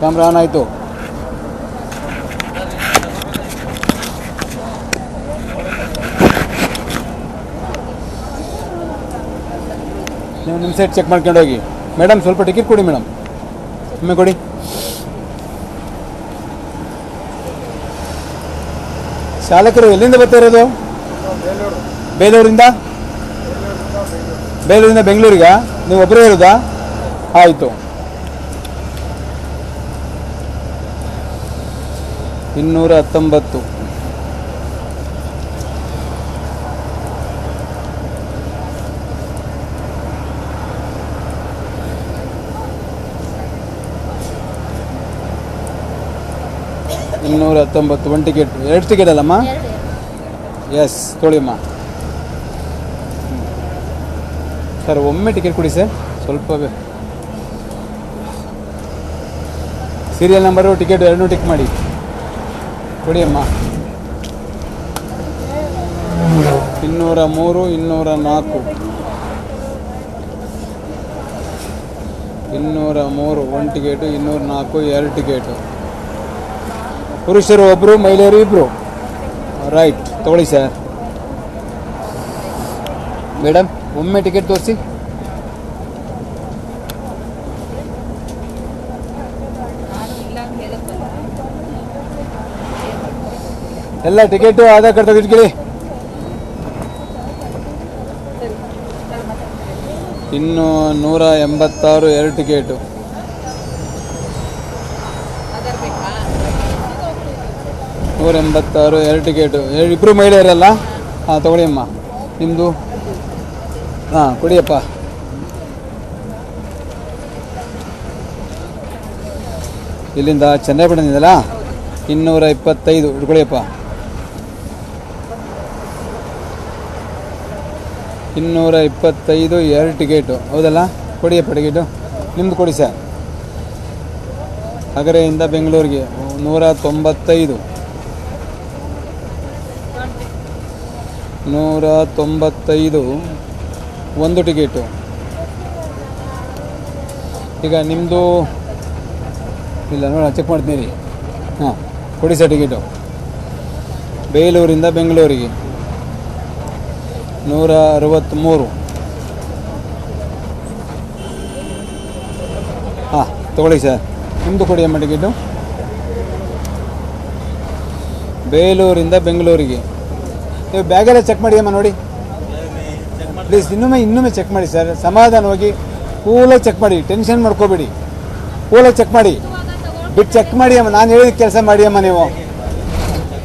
Camera on ಆಯಿತು ನೀವು ನಿಮ್ಮ ಸೈಡ್ ಚೆಕ್ ಮಾಡ್ಕೊಂಡು ಹೋಗಿ. ಮೇಡಮ್ ಸ್ವಲ್ಪ ಟಿಕೆಟ್ ಕೊಡಿ ಮೇಡಮ್ ಒಮ್ಮೆ ಕೊಡಿ. ಚಾಲಕರು ಎಲ್ಲಿಂದ ಬರ್ತಾ ಇರೋದು? ಬೇಲೂರಿಂದ? ಬೇಲೂರಿಂದ, ಬೆಂಗಳೂರಿಗ? ನೀವು ಒಬ್ಬರೇ ಇರೋದಾ? ಆಯಿತು. ಇನ್ನೂರ ಹತ್ತೊಂಬತ್ತು ಇನ್ನೂರ ಹತ್ತೊಂಬತ್ತು ಒನ್ ಟಿಕೆಟ್ ಎರಡು ಟಿಕೆಟ್ ಅಲ್ಲಮ್ಮ? ಎಸ್ ತೊಳಿಯಮ್ಮ. ಸರ್ ಒಮ್ಮೆ ಟಿಕೆಟ್ ಕೊಡಿ ಸರ್ ಸ್ವಲ್ಪ ಸೀರಿಯಲ್ ನಂಬರು ಟಿಕೆಟ್ ಎರಡನ್ನೂ ಟಿಕ್ ಮಾಡಿ. ಕೊಡಿ ಅಮ್ಮ ಇನ್ನೂರ ಮೂರು ಇನ್ನೂರ ನಾಲ್ಕು ಇನ್ನೂರ ಮೂರು ಒಂದು ಟಿಕೆಟು ಇನ್ನೂರ ನಾಲ್ಕು ಎರಡು ಟಿಕೆಟು ಪುರುಷರು ಒಬ್ಬರು ಮಹಿಳೆಯರು ಇಬ್ಬರು ರೈಟ್ ತಗೊಳ್ಳಿ ಸರ್ ಮೇಡಮ್ ಒಮ್ಮೆ ಟಿಕೆಟ್ ತೋರಿಸಿ. ಎಲ್ಲ ಟಿಕೆಟ್ ಆಧಾರ್ ಕಾರ್ಡ್ ತೆಗೆದುಕೊಳ್ಳಿ ಇನ್ನು ನೂರ ಎಂಬತ್ತಾರು ಎರಡು ಟಿಕೆಟು. ನೂರ ಎಂಬತ್ತಾರು ಎರಡು ಟಿಕೆಟು. ಎರಡು ಇಬ್ಬರು ಮಹಿಳೆಯರಲ್ಲ? ಹಾಂ, ತಗೊಳ್ಳಿ ಅಮ್ಮ. ನಿಮ್ಮದು ಹಾಂ, ಕೊಡಿಯಪ್ಪ. ಇಲ್ಲಿಂದ ಚನ್ನಪಟ್ಟಣದಿಂದಲ್ಲ ಇನ್ನೂರ ಇಪ್ಪತ್ತೈದು. ಇಟ್ಕೊಳ್ಳಿಯಪ್ಪ ಇನ್ನೂರ ಇಪ್ಪತ್ತೈದು ಎರಡು ಟಿಕೆಟು. ಹೌದಲ್ಲ? ಕೊಡಿಯಪ್ಪ ಟಿಕೆಟು. ನಿಮ್ಮದು ಕೊಡಿ ಸರ್. ಹಗರೆಯಿಂದ ಬೆಂಗಳೂರಿಗೆ ನೂರ ತೊಂಬತ್ತೈದು ನೂರ ತೊಂಬತ್ತೈದು ಒಂದು ಟಿಕೆಟು. ಈಗ ನಿಮ್ಮದು ಇಲ್ಲ ನೋಡ ಚೆಕ್ ಮಾಡ್ತೀನಿ. ಹಾಂ, ಕೊಡಿ ಸರ್ ಟಿಕೆಟು. ಬೇಲೂರಿಂದ ಬೆಂಗಳೂರಿಗೆ. ನೂರ ಅರವತ್ತ್ಮೂರು ಹಾಂ, ತಗೊಳ್ಳಿ ಸರ್. ನಿಮ್ಮದು ಕೊಡಿ ಅಮ್ಮ ಟಿಕೆಟು ಬೇಲೂರಿಂದ ಬೆಂಗಳೂರಿಗೆ. ನೀವು ಬ್ಯಾಗೆಲ್ಲ ಚೆಕ್ ಮಾಡಿ ಅಮ್ಮ ನೋಡಿ. ಪ್ಲೀಸ್ ಇನ್ನೊಮ್ಮೆ ಇನ್ನೊಮ್ಮೆ ಚೆಕ್ ಮಾಡಿ ಸರ್. ಸಮಾಧಾನವಾಗಿ ಕೂಲಾಗಿ ಚೆಕ್ ಮಾಡಿ. ಟೆನ್ಷನ್ ಮಾಡ್ಕೋಬೇಡಿ. ಕೂಲಾಗಿ ಚೆಕ್ ಮಾಡಿ. ಬಿಟ್ಟು ಚೆಕ್ ಮಾಡಿ ಅಮ್ಮ. ನಾನು ಹೇಳಿದ ಕೆಲಸ ಮಾಡಿ ಅಮ್ಮ ನೀವು.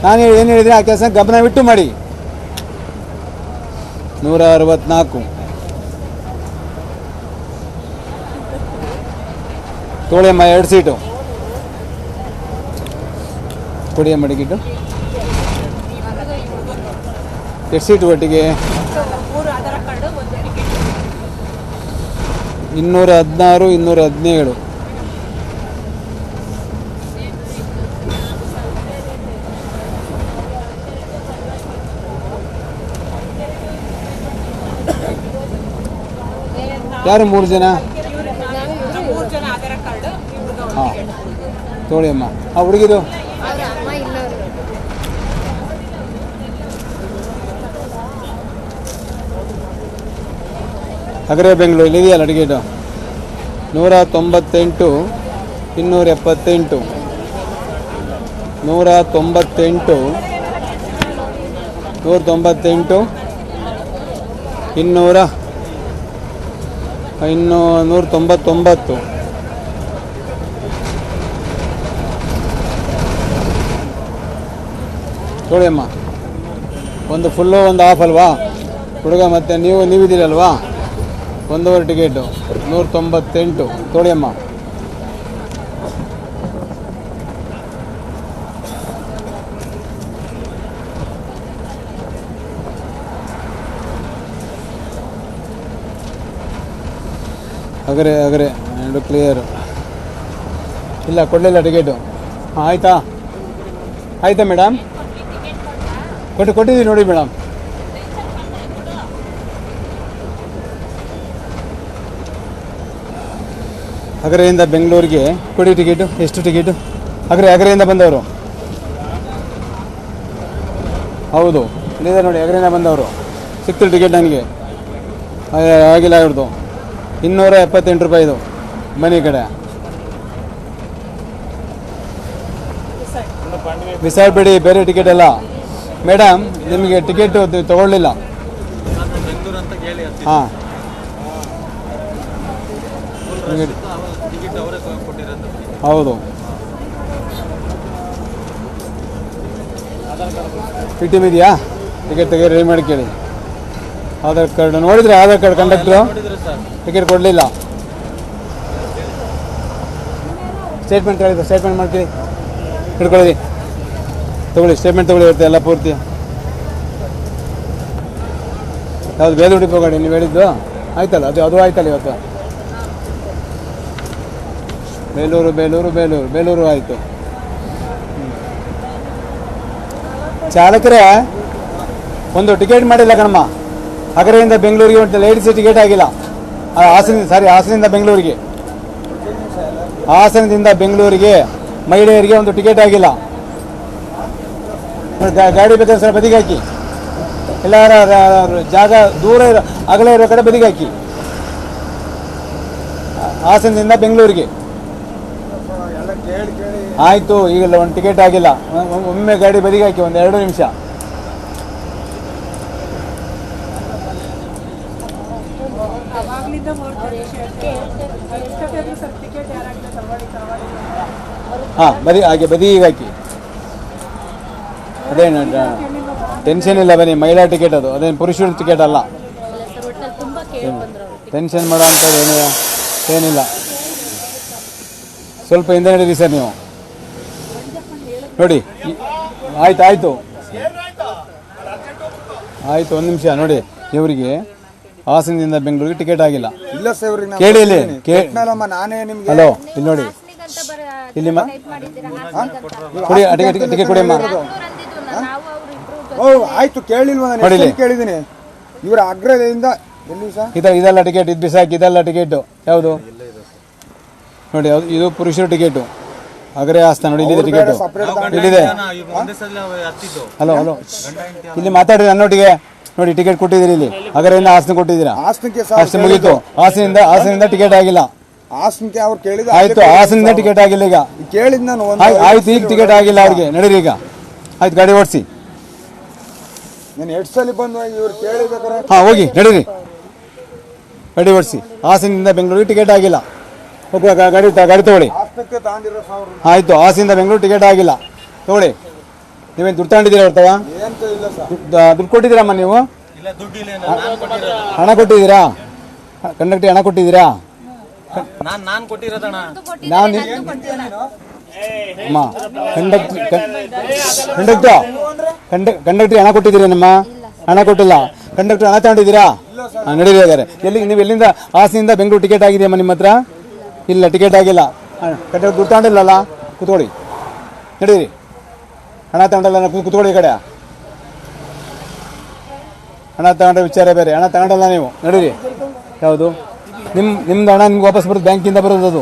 ನಾನು ಏನು ಹೇಳಿದ್ರೆ? ಆ ಕೆಲಸ ಗಮನ ಬಿಟ್ಟು ಮಾಡಿ. ನೂರ ಅರವತ್ನಾಲ್ಕು ತೋಳಿಯಮ್ಮ ಎರಡು ಸೀಟು. ಕೊಡಿಯಮ್ಮ ಟಿಕೆಟು. ಎಷ್ಟು ಸೀಟು ಒಟ್ಟಿಗೆ? ಇನ್ನೂರ ಹದಿನಾರು ಇನ್ನೂರ ಹದಿನೇಳು ಯಾರು ಮೂರು ಜನ? ಮೂರು ಜನ ಆಧಾರ್ ಕಾರ್ಡ್ ಹಾಂ. ತೋಳಿ ಅಮ್ಮ ಆ ಹುಡುಗಿದು? ಹಗರೆ ಬೆಂಗಳೂರು ಇದೆಯಲ್ಲ ಅಡುಗೆದು? ನೂರ ತೊಂಬತ್ತೆಂಟು ಇನ್ನೂರ ಎಪ್ಪತ್ತೆಂಟು. ನೂರ ತೊಂಬತ್ತೆಂಟು ನೂರ ತೊಂಬತ್ತೆಂಟು ಇನ್ನೂರ ಇನ್ನು ನೂರ ತೊಂಬತ್ತೊಂಬತ್ತು ಅಮ್ಮ ಒಂದು ಫುಲ್ಲು ಒಂದು ಆಫ್ ಅಲ್ವಾ? ಹುಡುಗ, ಮತ್ತು ನೀವು ನೀವಿದ್ದೀರಲ್ವಾ ಒಂದೂವರೆ ಟಿಕೆಟು ನೂರ ತೊಂಬತ್ತೆಂಟು ಅಮ್ಮ ಹಗರೆ ಅಗರೆ, ಎರಡು ಕ್ಲಿಯರು ಇಲ್ಲ, ಕೊಡಲಿಲ್ಲ ಟಿಕೆಟು ಹಾಂ, ಆಯಿತಾ? ಆಯಿತಾ ಮೇಡಮ್ ಕೊಟ್ಟು ಕೊಟ್ಟಿದ್ದೀವಿ ನೋಡಿ ಮೇಡಮ್ ಅಗರೆಯಿಂದ ಬೆಂಗಳೂರಿಗೆ ಕೊಡಿ ಟಿಕೆಟು ಎಷ್ಟು ಟಿಕೆಟು ಅಗರೆ, ಅಗರೆಯಿಂದ ಬಂದವರು. ಹೌದು, ಇಲ್ಲಿದೆ ನೋಡಿ, ಅಗರೆಯಿಂದ ಬಂದವರು. ಸಿಕ್ತು ಟಿಕೆಟ್ ನನಗೆ. ಆಗಿಲ್ಲ ಇವ್ರದ್ದು ಇನ್ನೂರ ಎಪ್ಪತ್ತೆಂಟು ರೂಪಾಯಿ ಇದು ಬನ್ನಿ ಈ ಕಡೆ. ಬಿಸಾಡ್ಬೇಡಿ, ಬೇರೆ ಟಿಕೆಟ್ ಎಲ್ಲ. ಮೇಡಮ್, ನಿಮಗೆ ಟಿಕೆಟ್ ತಗೊಳ್ಳಿಲ್ಲ. ಹಾಂ. ಹೌದು. ಟಿ ಇದೆಯಾ ಟಿಕೆಟ್ ತೆಗೆ ರೆಡಿ ಮಾಡಿ ಕೇಳಿ ಆಧಾರ್ ಕಾರ್ಡ್ ನೋಡಿದ್ರೆ ಆಧಾರ್ ಕಾರ್ಡ್ ಕಂಡಕ್ಟ್ರು? ಟಿಕೆಟ್ ಕೊಡಲಿಲ್ಲ. ಸ್ಟೇಟ್ಮೆಂಟ್ ಕೇಳಿದ್ರು ಸ್ಟೇಟ್ಮೆಂಟ್ ಮಾಡ್ತೀವಿ. ಹಿಡ್ಕೊಳ್ಳಿ ತಗೊಳ್ಳಿ ಸ್ಟೇಟ್ಮೆಂಟ್ ತಗೊಳ್ಳಿ ಇರುತ್ತೆ ಎಲ್ಲ ಪೂರ್ತಿ. ಯಾವ್ದು ಬೇಲೂರು ಹುಡುಕಿ ಹೋಗಾಡಿ ನೀವು ಹೇಳಿದ್ದು? ಆಯ್ತಲ್ಲ ಅದು ಅದು ಆಯ್ತಲ್ಲ ಇವತ್ತು. ಬೇಲೂರು ಬೇಲೂರು ಬೇಲೂರು ಬೇಲೂರು ಆಯಿತು. ಚಾಲಕರೇ ಒಂದು ಟಿಕೆಟ್ ಮಾಡಿಲ್ಲ ಕಣಮ್ಮ. ಅಗರೆಯಿಂದ ಬೆಂಗಳೂರಿಗೆ ಒಂದು ಲೇಡೀಸ್ ಟಿಕೆಟ್ ಆಗಿಲ್ಲ. ಹಾಸನ ಸಾರಿ ಹಾಸನದಿಂದ ಬೆಂಗಳೂರಿಗೆ. ಹಾಸನದಿಂದ ಬೆಂಗಳೂರಿಗೆ ಮಹಿಳೆಯರಿಗೆ ಒಂದು ಟಿಕೆಟ್ ಆಗಿಲ್ಲ. ಗಾಡಿ ಬೇಕಾದ್ರೆ ಸರ್ ಬದಿಗೆ ಹಾಕಿ ಎಲ್ಲಾರ ಜಾಗ ದೂರ ಇರೋ ಅಗಲ ಇರೋ ಕಡೆ ಬದಿಗೆ ಹಾಕಿ ಹಾಸನದಿಂದ ಬೆಂಗಳೂರಿಗೆ. ಆಯಿತು ಈಗಲ್ಲ ಒಂದು ಟಿಕೆಟ್ ಆಗಿಲ್ಲ. ಒಮ್ಮೆ ಗಾಡಿ ಬದಿಗೆ ಹಾಕಿ ಒಂದು ಎರಡು ನಿಮಿಷ. ಹಾಂ ಬದಿ ಹಾಗೆ ಬದಿ ಹಾಕಿ. ಅದೇ ಟೆನ್ಷನ್ ಇಲ್ಲ ಬನ್ನಿ, ಮಹಿಳಾ ಟಿಕೆಟ್ ಅದು. ಅದೇನು ಪುರುಷರ ಟಿಕೆಟ್ ಅಲ್ಲ. ಟೆನ್ಷನ್ ಮಾಡೋ ಅಂಥದ್ದು ಏನಿಲ್ಲ ಏನಿಲ್ಲ. ಸ್ವಲ್ಪ ಹಿಂದೆ ನಡೀರಿ ಸರ್ ನೀವು. ನೋಡಿ ಆಯ್ತು ಆಯ್ತು. ಆಯ್ತು, ಒಂದು ನಿಮಿಷ, ನೋಡಿ, ಇವರಿಗೆ ಹಾಸನದಿಂದ ಬೆಂಗಳೂರಿಗೆ ಟಿಕೆಟ್ ಆಗಿಲ್ಲ. ಇಲ್ಲ ಸರ್ ಕೇಳಿ ಇಲ್ಲಿ. ಕೇ ಕೊಟ್ನಲ್ಲಮ್ಮ ನಾನೇ ನಿಮ್ಗೆ ಹಲೋ ಇಲ್ಲಿ ನೋಡಿ. ಇಲ್ಲಿಮ್ಮ ಕೊಡಿ ಆ ಟಿಕೆಟ್ ಟಿಕೆಟ್ ಕೊಡಿ ಅಮ್ಮ. ನಾಲ್ಕುನೂರು ಅವ್ರು ಇಬ್ರು ಓ ಆಯ್ತು ಕೇಳಿಲ್ವ ನಾನು? ಹೊಡಿಲಿ. ಇವರ ಕೇಳಿದ್ದೀನಿ. ಇವ್ರ ಅಗ್ರದಿಂದ ಎಲ್ಲಿ ಸರ್ ಇದ ಇದೆಲ್ಲ ಟಿಕೆಟ್ ಇದು ಬಿಸಾಕಿ ಇದೆಲ್ಲ ಟಿಕೆಟು. ಯಾವುದು? ನೋಡಿ ಯಾವ್ದು? ಇದು ಪುರುಷರ ಟಿಕೆಟು. ಅಗ್ರೆ ಆಸ್ತ ನೋಡಿ ಇಲ್ಲಿದೆ ಟಿಕೆಟು. ಇಲ್ಲಿದೆ. ಒಂದೇ ಸಲ ಹತ್ತಿದ್ದು ಹಲೋ ಹಲೋ. ಇಲ್ಲಿ ಮಾತಾಡಿ ನನ್ನೊಟ್ಟಿಗೆ. ನೋಡಿ ಟಿಕೆಟ್ ಕೊಟ್ಟಿದ್ದೀರಿ ಇಲ್ಲಿ. ಅಗರೆಯಿಂದ ಹಾಸನ ಕೊಟ್ಟಿದ್ದೀರಾ? ಹಾಸನಕ್ಕೆ ಅಷ್ಟು ಮುಗೀತು. ಹಾಸನಿಂದ ಹಾಸನಿಂದ ಟಿಕೆಟ್ ಆಗಿಲ್ಲ. ಹಾಸನಕ್ಕೆ ಅವ್ರು ಕೇಳಿದ ಆಯ್ತು ಹಾಸನಿಂದ ಟಿಕೆಟ್ ಆಗಿಲ್ಲ ಈಗ. ಕೇಳಿದ್ ನಾನು ಒಂದು ಆಯ್- ಆಯ್ತು ಈಗ ಟಿಕೆಟ್ ಆಗಿಲ್ಲ ಅವ್ರಿಗೆ. ನಡೀರಿ ಈಗ. ಆಯ್ತು ಗಾಡಿ ಓಡಿಸಿ. ನಾನು ಎಷ್ಟು ಸಲ ಬಂದು ಇವ್ರು ಕೇಳಿಬೇಕಾರೆ ಹಾಂ ಹೋಗಿ ನಡೀರಿ. ಗಾಡಿ ಓಡಿಸಿ. ಹಾಸನಿಂದ ಬೆಂಗಳೂರಿಗೆ ಟಿಕೆಟ್ ಆಗಿಲ್ಲ. ಹೋಗುವ ಗಾಡಿ ತ- ಗಾಡಿ ತಗೊಳ್ಳಿ. ಹಾಸನಕ್ಕೆ ತಾಂದಿರೋ ಸಾವಿರ ಆಯ್ತು ಹಾಸನಿಂದ ಬೆಂಗಳೂರು ಟಿಕೆಟ್ ಆಗಿಲ್ಲ. ತಗೊಳ್ಳಿ. ನೀವೇನು ದುಡ್ಡು ತಗೊಂಡಿದ್ದೀರಾ ಹೊರ್ತವ ದುಡ್ಡು ಕೊಟ್ಟಿದ್ದೀರಮ್ಮ ನೀವು? ಹಣ ಕೊಟ್ಟಿದ್ದೀರಾ? ಕಂಡಕ್ಟರ್ ಹಣ ಕೊಟ್ಟಿದ್ದೀರಾ? ನಾನು ನಾನು ಕೊಟ್ಟಿರೋದಣ್ಣ ನಾನು ಅಮ್ಮ ಕಂಡಕ್ಟರ್ ಕಂಡಕ್ಟರ್ ಕಂಡ ಕಂಡಕ್ಟರ್ ಹಣ ಕೊಟ್ಟಿದ್ದೀರೇನಮ್ಮ? ಹಣ ಕೊಟ್ಟಿಲ್ಲ. ಕಂಡಕ್ಟರ್ ಹಣ ತಗೊಂಡಿದ್ದೀರಾ? ಹಾಂ ನಡೀರಿ ಹಾಗಾದ್ರೆ. ಎಲ್ಲಿ ನೀವು ಎಲ್ಲಿಂದ ಹಾಸನಿಂದ ಬೆಂಗಳೂರು ಟಿಕೆಟ್ ಆಗಿದೆಯಮ್ಮ ನಿಮ್ಮ ಹತ್ರ? ಇಲ್ಲ ಟಿಕೆಟ್ ಆಗಿಲ್ಲ. ಕಂಡಕ್ಟರ್ ದುಡ್ಡು ತಗೊಂಡಿಲ್ಲಲ್ಲ? ಕೂತ್ಕೊಳ್ಳಿ. ನಡೀರಿ. ಹಣ ತಗೊಂಡಲ್ಲ ಕೂ- ಕೂತ್ಕೊಳ್ಳಿ ಈ ಕಡೆ. ಹಣ ತಗೊಂಡ್ರೆ ವಿಚಾರ ಬೇರೆ. ಹಣ ತಗೊಂಡಲ್ಲ ನೀವು. ನಡೀರಿ. ಯಾವುದು ನಿಮ್ಮ ನಿಮ್ದು ಹಣ ನಿಮ್ಗೆ ವಾಪಸ್ ಬರೋದು ಬ್ಯಾಂಕಿಂದ ಬರೋದು ಅದು.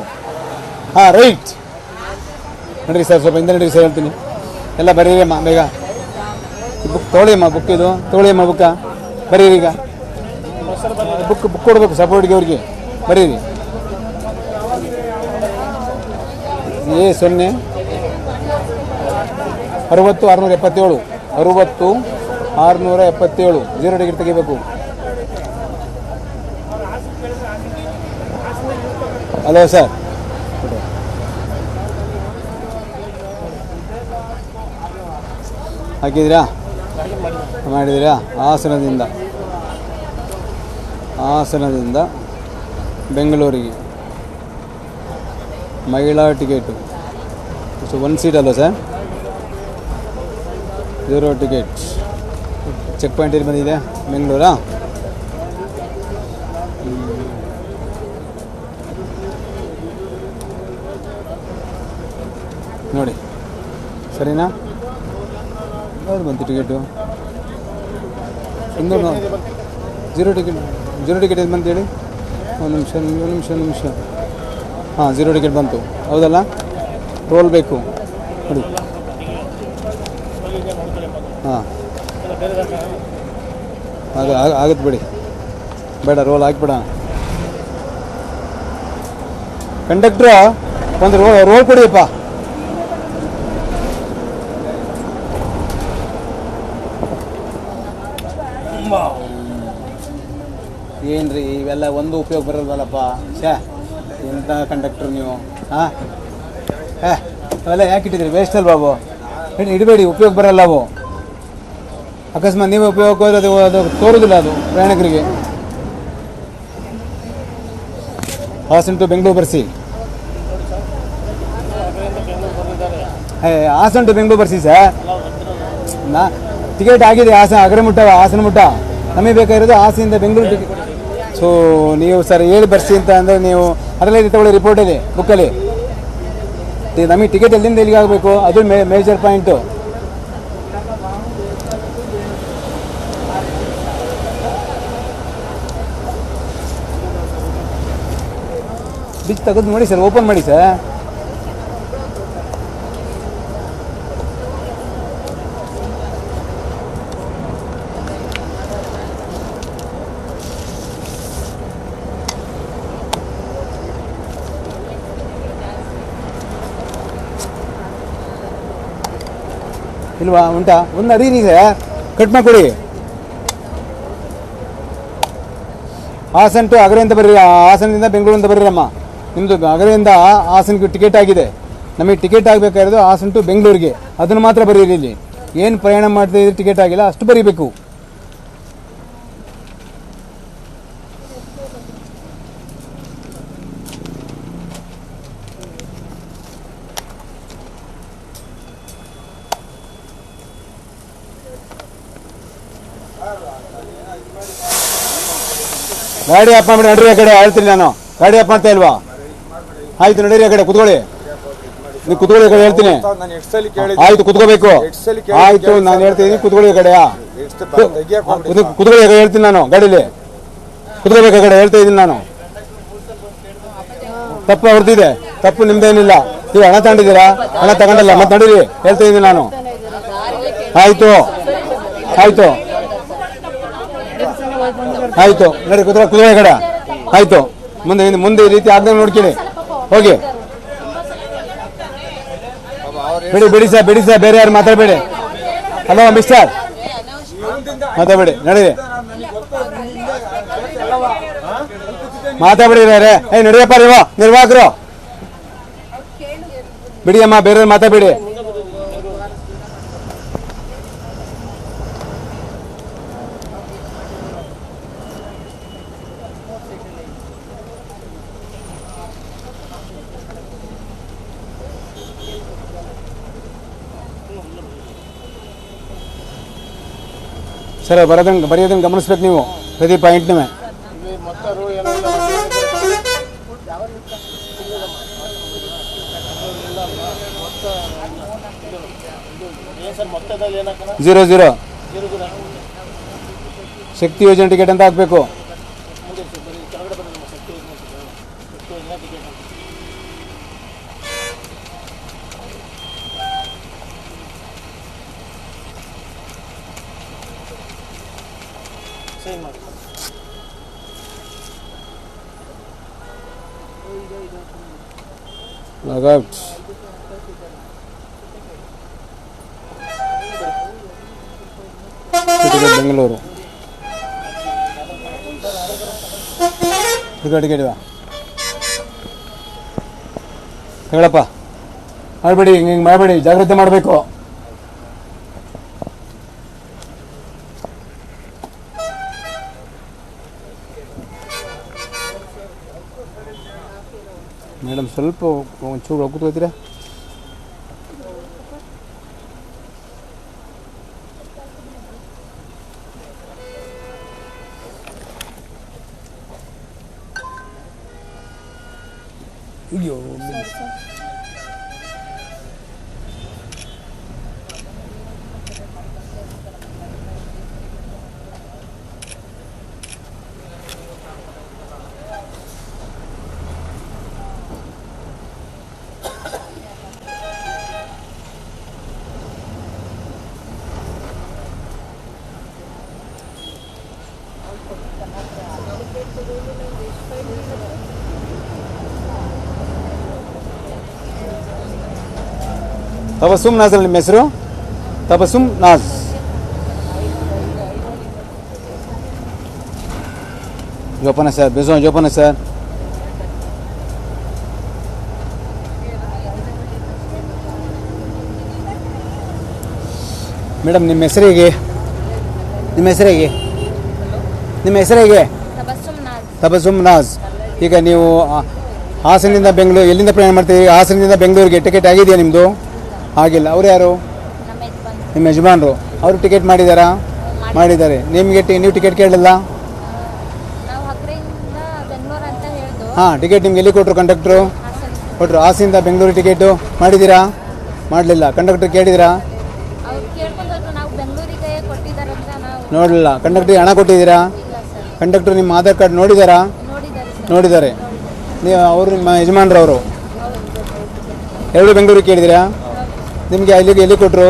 ಹಾಂ ರೈಟ್ ನಡೀರಿ ಸರ್ ಸ್ವಲ್ಪ ಹಿಂದೆ ನಡೀರಿ ಸರ್ ಹೇಳ್ತೀನಿ. ಎಲ್ಲ ಬರೀರಿ ಅಮ್ಮ ಬೇಗ. ಬುಕ್ ತೊಗೊಳ್ಳಿ ಅಮ್ಮ ಬುಕ್ ಇದು. ತೊಗೊಳ್ಳಿ ಅಮ್ಮ ಬುಕ್ಕ ಬರೀರಿ ಈಗ. ಬುಕ್ ಬುಕ್ ಕೊಡ್ಬೇಕು ಸಪೋರ್ಟ್ಗೆ ಅವ್ರಿಗೆ. ಬರೀರಿ. ಏ ಸೊನ್ನೆ. ಅರವತ್ತು, ಆರುನೂರ ಎಪ್ಪತ್ತೇಳು. ಅರುವತ್ತು, ಆರುನೂರ ಎಪ್ಪತ್ತೇಳು. ಜೀರೋ ಡಿಗ್ರಿ ತೆಗಿಬೇಕು. ಹಲೋ ಸರ್ ಹಾಕಿದ್ದೀರಾ? ಮಾಡಿದ್ದೀರಾ? ಹಾಸನದಿಂದ. ಹಾಸನದಿಂದ ಬೆಂಗಳೂರಿಗೆ. ಮಹಿಳಾ ಟಿಕೆಟು. ಸೊ ಒನ್ ಸೀಟ್ ಅಲ್ಲ sir zero ticket check point ಇಲ್ಲಿ ಬಂದಿದೆ? ಬೆಂಗಳೂರಾ ನೋಡಿ. ಸರಿನಾ? ಯಾವ್ದು ಬಂತು ಟಿಕೆಟು ಇನ್ನೂ ಜೀರೋ ಟಿಕೆಟ್ ಜೀರೋ ಟಿಕೆಟ್ ಏನು ಬಂತು ಹೇಳಿ? ಒಂದು ನಿಮಿಷ ಒಂದು ನಿಮಿಷ ಒಂದು ನಿಮಿಷ. ಹಾಂ ಜೀರೋ ಟಿಕೆಟ್ ಬಂತು. ಹೌದಲ್ಲ? ರೋಲ್ ಬೇಕು. ನೋಡಿ. ಹಾಂ ಅದು ಆಗುತ್ತೆ ಬಿಡಿ ಬೇಡ ರೋಲ್ ಹಾಕ್ಬಿಡ ಕಂಡಕ್ಟ್ರು ಒಂದು ರೋ ರೋಲ್ ಕೊಡಿಯಪ್ಪ ಏನ್ರಿ ಇವೆಲ್ಲ ಒಂದು ಉಪಯೋಗ ಬರಲ್ವಲ್ಲಪ್ಪ ಛೇ ಎಂಥ ಕಂಡಕ್ಟ್ರು ನೀವು ಹಾಂ ಹೇ ಅವೆಲ್ಲ ಯಾಕೆ ಇಟ್ಟಿದ್ದೀರಿ ವೇಸ್ಟ್ ಅಲ್ಲ ಬಾಬು ಇಡ್- ಇಡಬೇಡಿ ಉಪಯೋಗ ಬರಲ್ಲ ಅವು ಅಕಸ್ಮಾತ್ ನೀವೇ ಉಪಯೋಗಕ್ಕೆ ಹೋದ್ರೆ ಅದು ಅದು ತೋರುದಿಲ್ಲ ಅದು ಪ್ರಯಾಣಿಕರಿಗೆ. ಹಾಸನ್ ಟು ಬೆಂಗಳೂರು ಬರ್ಸಿ. ಹಾಸನ್ ಟು ಬೆಂಗಳೂರು ಬರ್ಸಿ ಸರ್. ನಾ ಟಿಕೆಟ್ ಆಗಿದೆ ಹಾಸನ ಅಗ್ರ ಮುಟ್ಟ, ಹಾಸನ ಮುಟ್ಟ. ನಮಗೆ ಬೇಕಾಗಿರೋದು ಹಾಸನಿಂದ ಬೆಂಗಳೂರು ಟಿಕೆಟ್ ಸೊ, ನೀವು ಸರ್ ಹೇಳಿ ಬರ್ಸಿ ಅಂತ ಅಂದರೆ ನೀವು ಅದರಲ್ಲೇ ತಗೊಳ್ಳಿ ರಿಪೋರ್ಟ್ ಇದೆ ಬುಕ್ಕಲ್ಲಿ ನಮಗೆ ಟಿಕೆಟ್ ಎಲ್ಲಿಂದ ಎಲ್ಲಿಗೆ ಆಗಬೇಕು? ಅದು ಮೇಜರ್ ಪಾಯಿಂಟು ಬಿಚ್ ತೆಗೆದು ನೋಡಿ ಸರ್, ಓಪನ್ ಮಾಡಿ ಸರ್. ಇಲ್ವಾ, ಉಂಟಾ? ಒಂದು ಸರ್ ಕಟ್ ಮಾಡಿಕೊಡಿ. ಹಾಸನ್ ಟು ಅಗರೆಯಿಂದ ಬರ್ರಿ, ಹಾಸನದಿಂದ ಬೆಂಗಳೂರಿಂದ ಬರ್ರಿರಮ್ಮ ನಿಮ್ಮದು ನಗರದಿಂದ ಹಾಸನಕ್ಕೆ ಟಿಕೆಟ್ ಆಗಿದೆ. ನಮಗೆ ಟಿಕೆಟ್ ಆಗಬೇಕಾಗಿರೋದು ಹಾಸನ ಟು ಬೆಂಗಳೂರಿಗೆ. ಅದನ್ನು ಮಾತ್ರ ಬರೀರಿ ಇಲ್ಲಿ. ಏನು ಪ್ರಯಾಣ ಮಾಡ್ತಾ ಇದ್ರೆ ಟಿಕೆಟ್ ಆಗಿಲ್ಲ, ಅಷ್ಟು ಬರೀಬೇಕು. ಗಾಡಿ ಅಪ್ ಮಾಡಿ ನಡ್ರಿ ಆ ಕಡೆ ಹೇಳ್ತೀನಿ ನಾನು. ಗಾಡಿ ಅಪ್ ಮಾಡ್ತಾ ಇಲ್ವಾ ಆಯ್ತು ನಡೀರಿ ಆ ಕಡೆ, ಕುತ್ಕೊಳ್ಳಿ. ನೀವು ಕುತ್ಕೊಳ್ಳಿ ಕಡೆ, ಹೇಳ್ತೀನಿ. ಆಯ್ತು, ಕುತ್ಕೋಬೇಕು. ಆಯ್ತು, ನಾನು ಹೇಳ್ತೀನಿ, ಕುತ್ಕೊಳ್ಳಿ ಕಡೆ ಕುತ್ಕೊಳ್ಳಿ ಹೇಳ್ತೀನಿ ನಾನು, ಗಾಡೀಲಿ. ಕುತ್ಕೋಬೇಕು ಆ ಕಡೆ, ಹೇಳ್ತಾ ಇದ್ದೀನಿ ನಾನು. ತಪ್ಪು ಹೊರತಿದೆ ತಪ್ಪು ನಿಮ್ದೇನಿಲ್ಲ. ನೀವು ಹಣ ತಗೊಂಡಿದ್ದೀರಾ? ಹಣ ತಗೊಂಡಲ್ಲ, ಮತ್ತೆ ನಡೀರಿ, ಹೇಳ್ತಾ ಇದ್ದೀನಿ ನಾನು. ಆಯ್ತು. ಆಯ್ತು. ಆಯ್ತು. ನಡಿ ಕುದುರೆ ಕುದುರೆ ಕಡೆ. ಆಯ್ತು. ಮುಂದೆ ಮುಂದೆ ಈ ರೀತಿ ಆಗ್ದಂಗೆ ನೋಡ್ಕೊಳ್ಳಿ ಹೋಗಿ. ಬಿಡಿ ಬಿಡಿ ಸರ್ ಬಿಡಿ ಸರ್, ಬೇರೆ ಯಾರು ಮಾತಾಡಬೇಡಿ. ಹಲೋ ಮಿಸ್ಟರ್ ಮಾತಾಡಬೇಡಿ ನಡೀರಿ ಮಾತಾಡ್ಬಿಡಿ ಬೇರೆ ಏ, ನಡಿಯಪ್ಪ ನೀವು, ನಿರ್ವಾಹಕರು. ಬಿಡಿ ಅಮ್ಮ ಬೇರೆ ಮಾತಾಡಬೇಡಿ. ಸರ್ ಬರೋದನ್ನು ಬರೆಯೋದನ್ನು ಗಮನಿಸ್ಬೇಕು ನೀವು. ಪ್ರತಿ ಪಾಯಿಂಟ್ನೂ ಜೀರೋ ಜೀರೋ. ಶಕ್ತಿ ಯೋಜನೆ ಟಿಕೆಟ್ ಅಂತ ಹಾಕ್ಬೇಕು ಲಾಗೌಟ್ ಟಿಕೆಟ್ ಬೆಂಗಳೂರು. ಹೇಳಪ್ಪ. ಮಾಡಬೇಡಿ ಹಿಂಗೆ ಹಿಂಗೆ ಮಾಡಬೇಡಿ ಜಾಗ್ರತೆ ಮಾಡಬೇಕು. ಮೇಡಮ್ ಸ್ವಲ್ಪ ಒಂಚೂರು ಕೂತ್ಕೋತೀರಾ ಅಯ್ಯೋ ತಬಸುಮ್ ನಾಜ್ ಅಲ್ಲಿ ನಿಮ್ಮ ಹೆಸರು? ತಬಸುಮ್ ನಾಜ್. ಜೋಪಾನ ಸರ್ ಬೇಸೋ ಜೋಪಾನ ಸರ್. ಮೇಡಮ್ ನಿಮ್ಮ ಹೆಸರಿಗೆ ನಿಮ್ಮ ಹೆಸರಿಗೆ ನಿಮ್ಮ ಹೆಸರಿಗೆ ತಬಸುಮ್ ನಾಜ್. ಈಗ ನೀವು ಹಾಸನದಿಂದ ಬೆಂಗಳೂರು ಎಲ್ಲಿಂದ ಪ್ರಯಾಣ ಮಾಡ್ತೀರಿ ಹಾಸನದಿಂದ ಬೆಂಗಳೂರಿಗೆ ಟಿಕೆಟ್ ಆಗಿದೆಯಾ ನಿಮ್ಮದು ಆಗಿಲ್ಲ ಅವ್ರು ಯಾರು? ನಿಮ್ಮ ಯಜಮಾನರು. ಅವರು ಟಿಕೆಟ್ ಮಾಡಿದ್ದಾರಾ. ಮಾಡಿದ್ದಾರೆ. ನಿಮಗೆ ಟಿ ನೀವು ಟಿಕೆಟ್ ಕೇಳಲಿಲ್ಲ? ಹಾಂ ಟಿಕೆಟ್ ನಿಮ್ಗೆ ಎಲ್ಲಿ ಕೊಟ್ಟರು ಕಂಡಕ್ಟ್ರು ಕೊಟ್ಟರು ಆಸಿಂದ ಬೆಂಗಳೂರು ಟಿಕೆಟು ಮಾಡಿದ್ದೀರಾ ಮಾಡಲಿಲ್ಲ. ಕಂಡಕ್ಟರ್ ಕೇಳಿದಿರಾ? ನೋಡಲಿಲ್ಲ. ಕಂಡಕ್ಟ್ರಿಗೆ ಹಣ ಕೊಟ್ಟಿದ್ದೀರಾ ಕಂಡಕ್ಟ್ರು ನಿಮ್ಮ ಆಧಾರ್ ಕಾರ್ಡ್ ನೋಡಿದಾರಾ? ನೋಡಿದ್ದಾರೆ ನೀವು ಅವರು ನಿಮ್ಮ ಯಜಮಾನ್ರವರು ಎರಡು ಬೆಂಗಳೂರಿಗೆ ಕೇಳಿದ್ದೀರಾ ನಿಮಗೆ ಅಲ್ಲಿಗೆ ಎಲ್ಲಿ ಕೊಟ್ಟರು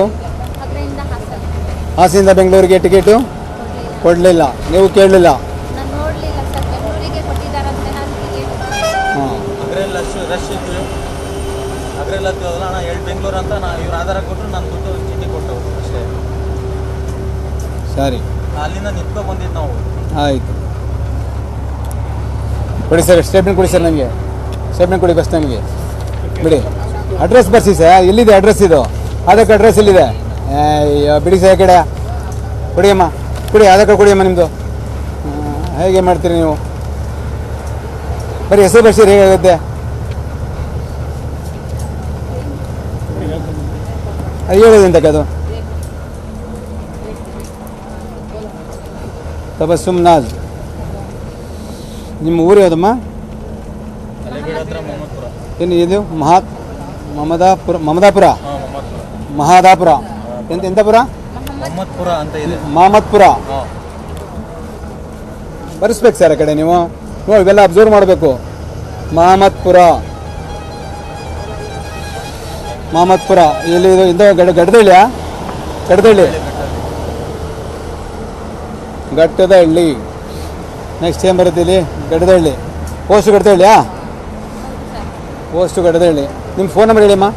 ಹಕ್ರೆಯಿಂದ ಹಾಸನ. ಹಾಸನದಿಂದ ಬೆಂಗಳೂರಿಗೆ ಟಿಕೆಟು? ಕೊಡಲಿಲ್ಲ. ನೀವು ಕೇಳಲಿಲ್ಲ? ನಾನು ನೋಡಲಿಲ್ಲ ಸರ್. ಬೆಂಗಳೂರಿಗೆ ಕೊಟ್ಟಿದ್ದಾರಂತ ನಾನು ಟಿಕೆಟ್. ಹಾಂ. ಅಗ್ರೆಲ್ಲ ರಶ್ ರಶ್ ಇತ್ತು ಅಗ್ರೆಲ್ಲ ಹತ್ತಿರಲ್ಲ ಅಣ್ಣ ಎರಡು ಬೆಂಗಳೂರು ಅಂತ ನಾ ಇವ್ರ ಆಧಾರ ಕೊಟ್ಟರು ನಾನು ದುಡ್ಡು ಚೀಟಿ ಕೊಟ್ಟವು ಅಷ್ಟೇ. ಸರಿ. ಅಲ್ಲಿಂದ ನಿಂತ್ಕೊ ಬಂದಿದ್ದು ನಾವು. ಆಯಿತು. ಕೊಡಿ ಸರ್ ಸ್ಟೇಟ್ಮೆಂಟ್ ಕೊಡಿ ಸರ್ ನನಗೆ ಸ್ಟೇಟ್ಮೆಂಟ್ ಕೊಡಿ ಬಸ್ ನಮಗೆ. ಬಿಡಿ. ಅಡ್ರೆಸ್ ಬರ್ಸಿ ಸರ್. ಎಲ್ಲಿದೆ ಅಡ್ರೆಸ್ ಇದು? ಅದಕ್ಕೆ ಅಡ್ರೆಸ್ ಎಲ್ಲಿದೆ? ಬಿಡಿ ಸರ್ ಕಡೆ ಕುಡಿಯಮ್ಮ ಕುಡಿ ಅದಕ್ಕೆ ಆಧಾರ್ ಕಾರ್ಡ್ ಕೊಡಿ ಅಮ್ಮ ನಿಮ್ಮದು ಹೇಗೆ ಮಾಡ್ತೀರಿ ನೀವು? ಬರೀ ಹೆಸರು ಬರ್ಸಿರಿ ಹೇಗಾಗುತ್ತೆ ಅದು ಹೇಳೋದು ಎಂತಕ್ಕೆ ಅದು? ತಬಸ್ಸುಮ್ ನಾಜ್ ನಿಮ್ಮ ಊರು ಯಾವುದಮ್ಮ? ಏನು ಇದು ಮಹಾ ಮಮದಾಪುರ ಮಮದಾಪುರ? ಮಹದಾಪುರ ಮೊಹಮ್ಮದ್ಪುರ ಮಹಾದಾಪುರ. ಎಂತ ಎಂತಪುರ ಮೊಹಮ್ಮದ್ಪುರ ಅಂತ ಇದೆ. ಮಹಮ್ಮದ್ಪುರ. ಬರೆಸ್ಬೇಕು ಸರ್ ಆ ಕಡೆ ನೀವು. ನೋಡಿ ಇವೆಲ್ಲ ಅಬ್ಸರ್ವ್ ಮಾಡಬೇಕು. ಮಹಮ್ಮದ್ಪುರ. ಮಹಮ್ಮದ್ಪುರ. ಇಲ್ಲಿ ಇದು ಇಂದ ಗಡ ಗಡ್ದಳ್ಳಿಯಾ ಗಡ್ದಳ್ಳಿ ಘಟ್ಟದ ಹಳ್ಳಿ ನೆಕ್ಸ್ಟ್ ಏನು ಬರುತ್ತೆ ಇಲ್ಲಿ? ಗಡ್ದಹಳ್ಳಿ ಪೋಸ್ಟ್ ಗಡ್ದಹಳ್ಳಿಯಾ ಪೋಸ್ಟ್ ಗಡ್ದಹಳ್ಳಿ ನಿಮ್ಮ ಫೋನ್ ನಂಬರ್ ಹೇಳಿಮ್ಮ